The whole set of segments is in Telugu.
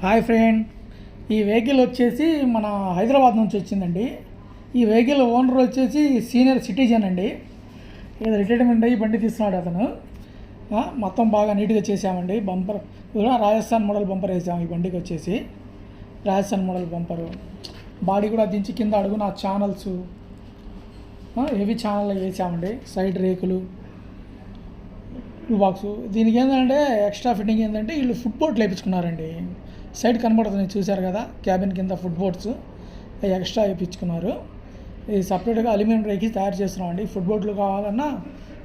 Hi friend. ఈ వెహికల్ వచ్చేసి మన హైదరాబాద్ నుంచి వచ్చిందండి. ఈ వెహికల్ ఓనర్ వచ్చేసి సీనియర్ సిటిజన్ అండి. ఏదో రిటైర్మెంట్ అయ్యి బండి తీస్తున్నాడు అతను. మొత్తం బాగా నీట్గా చేసామండి బంపర్ కూడా రాజస్థాన్ మోడల్ బంపర్ వేసాము ఈ బండికి వచ్చేసి. Rajasthan model bumper. బాడీ కూడా దించి కింద అడుగున ఛానల్స్ హెవీ ఛానల్ వేసామండి. సైడ్ రేకులు టూ బాక్స్ దీనికి ఏంటంటే ఎక్స్ట్రా ఫిట్టింగ్ ఏంటంటే వీళ్ళు ఫుడ్ బోర్డ్ సైడ్ కనబడుతుంది చూశారు కదా క్యాబిన్ కింద ఫుడ్ బోర్డ్స్. అవి ఎక్స్ట్రా వేయించుకున్నారు ఇది సపరేట్గా అల్యూమినియం రేకి తయారు చేస్తున్నామండి. ఫుడ్ బోర్డులు కావాలన్నా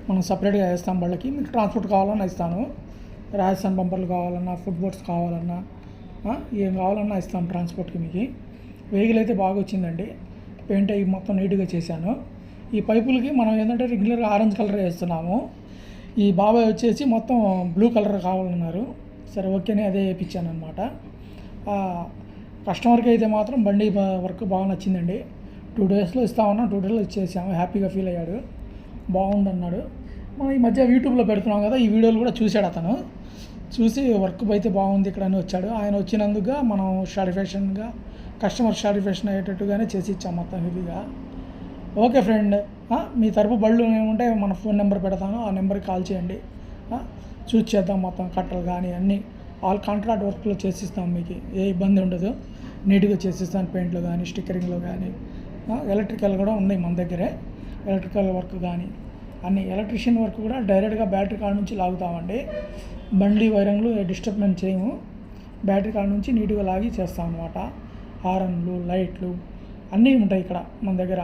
మనం సపరేట్గా వేస్తాం వాళ్ళకి మీకు ట్రాన్స్పోర్ట్ కావాలన్నా ఇస్తాను. రాజస్థాన్ బంపర్లు కావాలన్నా ఫుడ్ బోర్డ్స్ కావాలన్నా ఏం కావాలన్నా ఇస్తాం ట్రాన్స్పోర్ట్కి మీకు. వెహికల్ అయితే బాగా వచ్చిందండి. పెయింట్ అయ్యి మొత్తం నీట్గా చేశాను. ఈ పైపులకి మనం ఏంటంటే రెగ్యులర్గా ఆరెంజ్ కలర్ వేస్తున్నాము. ఈ బాబాయ్ వచ్చేసి మొత్తం బ్లూ కలర్ కావాలన్నారు. సరే ఓకేనే అదే వేయించాను అనమాట కస్టమర్కి అయితే మాత్రం బండి వర్క్ బాగా నచ్చిందండి. టూ డేస్లో ఇస్తామన్నా టూ డేస్లో ఇచ్చేసాము హ్యాపీగా ఫీల్ అయ్యాడు. బాగుంది అన్నాడు మనం ఈ మధ్య యూట్యూబ్లో పెడుతున్నాం కదా ఈ వీడియోలు కూడా చూశాడు అతను. చూసి వర్క్ అయితే బాగుంది ఇక్కడ అని వచ్చాడు. ఆయన వచ్చినందుకు మనం సాటిస్ఫాక్షన్గా కస్టమర్ సాటిస్ఫాక్షన్ అయ్యేటట్టుగానే చేసి ఇచ్చాం మొత్తం ఇదిగా ఓకే ఫ్రెండ్. మీ తరపు బళ్ళు ఏముంటే మన ఫోన్ నెంబర్ పెడతాను. ఆ నెంబర్కి కాల్ చేయండి. చూసి చేద్దాం మొత్తం కట్టలు కానీ అన్నీ. ఆల్ కాంట్రాక్ట్ వర్క్లో చేసిస్తాం మీకు. ఏ ఇబ్బంది ఉండదు. నీట్గా చేసిస్తాను పెయింట్లు కానీ స్టిక్కరింగ్లో కానీ. ఎలక్ట్రికల్ కూడా ఉన్నాయి మన దగ్గరే. ఎలక్ట్రికల్ వర్క్ కానీ. అన్ని ఎలక్ట్రిషియన్ వర్క్ కూడా డైరెక్ట్గా బ్యాటరీ కాడ నుంచి లాగుతామండి. బండి వైరంగులు డిస్టర్బ్మెంట్ చేయము. బ్యాటరీ కాడ నుంచి నీట్గా లాగి చేస్తాం అనమాట హారన్లు లైట్లు అన్నీ ఉంటాయి ఇక్కడ మన దగ్గర.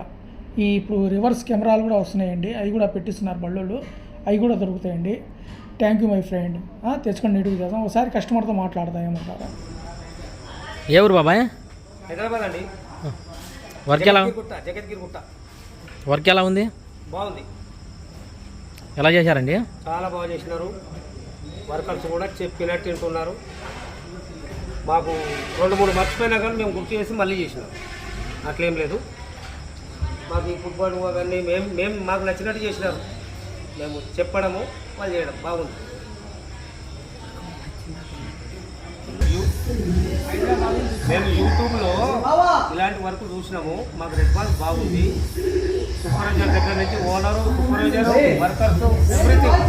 ఈ ఇప్పుడు రివర్స్ కెమెరాలు కూడా వస్తున్నాయండి. అవి కూడా పెట్టిస్తున్నారు బళ్ళు అవి కూడా దొరుకుతాయండి. థ్యాంక్ యూ మై ఫ్రెండ్ తెచ్చుకొని నీట్గా చేద్దాం. ఒకసారి కస్టమర్తో మాట్లాడదాం ఏమంటారా? ఏ ఊరు బాబాయ్? హైదరాబాద్ అండి. వర్క్ ఎలా గుట్ట జగద్గిరి గుట్ట వర్క్ ఎలా ఉంది? బాగుంది. ఎలా చేశారండి? చాలా బాగా చేసినారు. వర్కర్స్ కూడా చెప్పినట్టు వింటున్నారు మాకు రెండు మూడు మర్చిపోయినా కానీ మేము గుర్తు చేసి మళ్ళీ చేసినాం. అట్లేం లేదు. మాకు ఈ ఫుట్బాల్ అవన్నీ మేము మేము మాకు నచ్చినట్టు చేసినారు. మేము చెప్పడము వాళ్ళు చేయడం. బాగుంది. మేము యూట్యూబ్లో ఇలాంటి వర్క్ చూసినాము. మాకు రెస్పాన్స్ బాగుంది. సూపర్వైజర్ దగ్గర నుంచి ఓనరు సూపర్వైజర్ వర్కర్స్ ఎవ్రీథింగ్.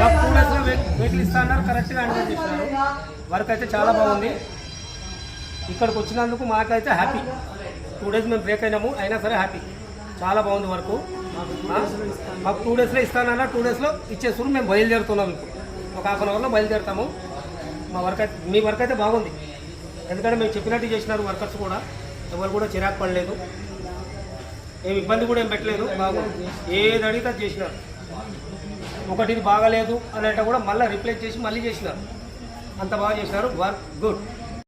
మాకు టూ డేస్లో వెహికల్ ఇస్తా అన్నారు. కరెక్ట్గా అండర్ చేసినారు. వర్క్ అయితే చాలా బాగుంది. ఇక్కడికి వచ్చినందుకు మాకైతే హ్యాపీ. టూ డేస్ మేము బ్రేక్ అయినాము. అయినా సరే హ్యాపీ. చాలా బాగుంది వర్క్. మాకు టూ డేస్లో ఇస్తానన్నా టూ డేస్లో ఇచ్చేసుకుని మేము బయలుదేరుతున్నాం ఇప్పుడు. ఒక హాఫ్ అన్ అవర్లో బయలుదేరుతాము. మా వర్క్ అయితే మీ వర్క్ అయితే బాగుంది. ఎందుకంటే మేము చెప్పినట్టు చేసినారు వర్కర్స్ కూడా. ఎవరు కూడా చిరాకు పడలేదు. ఏమి ఇబ్బంది కూడా ఏం పెట్టలేదు. బాగుంది ఏది అడిగితే అది చేసినారు. ఒకటి ఇది బాగాలేదు అనేట కూడా మళ్ళీ రిప్లేస్ చేసి మళ్ళీ చేసినారు. అంత బాగా చేసినారు. Work good.